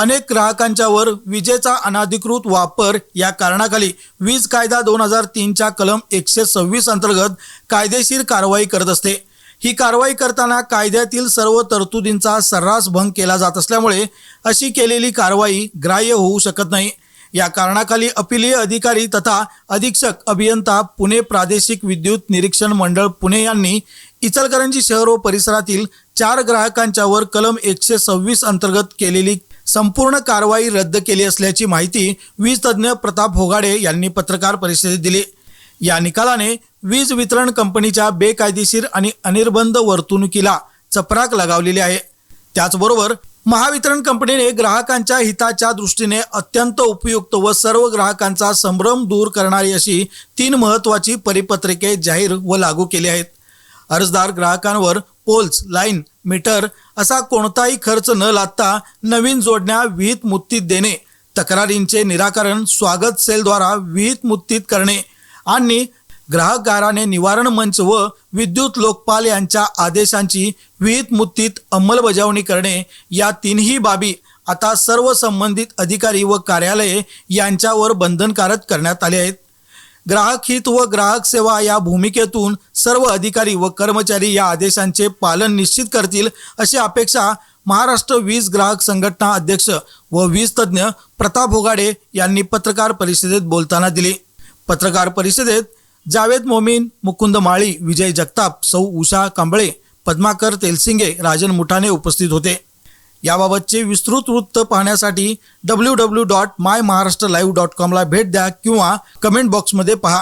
अनेक ग्राहकांच्यावर विजेचा अनाधिकृत वापर या कारणाखाली वीज कायदा दोन हजार तीनच्या कलम एकशे सव्वीस अंतर्गत कायदेशीर कारवाई करत असते. ही कारवाई करताना कायद्यातील सर्व तरतुदींचा सर्रास भंग केला जात असल्यामुळे अशी केलेली कारवाई ग्राह्य होऊ शकत नाही. या कारणाखाली अपिलीय अधिकारी तथा अधीक्षक अभियंता पुणे प्रादेशिक विद्युत निरीक्षण मंडळ पुणे यांनी इचलकरंजी शहर व परिसरातील चार ग्राहकांच्यावर कलम एकशे सव्वीस अंतर्गत केलेली संपूर्ण कारवाई रद्द केली असल्याची माहिती वीज तज्ज्ञ प्रताप होगाडे यांनी पत्रकार परिषदेत दिली. या निकालाने वीज वितरण कंपनीच्या बेकायदेशीर आणि अनिर्बंध वर्तणुकीला चपराक लगावलेली आहे. त्याचबरोबर महावितरण कंपनीने ग्राहकांच्या हिताच्या दृष्टीने अत्यंत उपयुक्त व सर्व ग्राहकांचा संभ्रम दूर करणारी अशी तीन महत्त्वाची परिपत्रके जाहीर व लागू केली आहेत. अर्जदार ग्राहकांवर पोल्स लाईन मीटर असा कोणताही खर्च न लादता नवीन जोडण्या विहित मुत्तीत देणे. तक्रारींचे निराकरण स्वागत सेलद्वारा विहित मुत्तीत करणे आणि ग्राहकाराने निवारण मंच व विद्युत लोकपाल यांच्या आदेशांची विहित मुत्तीत अंमलबजावणी करणे या तीनही बाबी आता सर्व संबंधित अधिकारी व कार्यालये यांच्यावर बंधनकारक करण्यात आले आहेत. ग्राहक हित व ग्राहक सेवा या भूमिकेतून सर्व अधिकारी व कर्मचारी या आदेशांचे पालन निश्चित करतील अशी अपेक्षा महाराष्ट्र वीज ग्राहक संघटना अध्यक्ष व वीज तज्ज्ञ प्रताप होगाडे यांनी पत्रकार परिषदेत बोलताना दिली. पत्रकार परिषदेत जावेद मोमीन मुकुंद माळी विजय जगताप सौ उषा कांबळे पद्माकर तेलसिंगे राजन मुठाणे उपस्थित होते. याबाबतचे विस्तृत वृत्त पाहण्यासाठी W W dot my Maharashtra live dot कॉमला भेट द्या किंवा कमेंट बॉक्समध्ये पहा.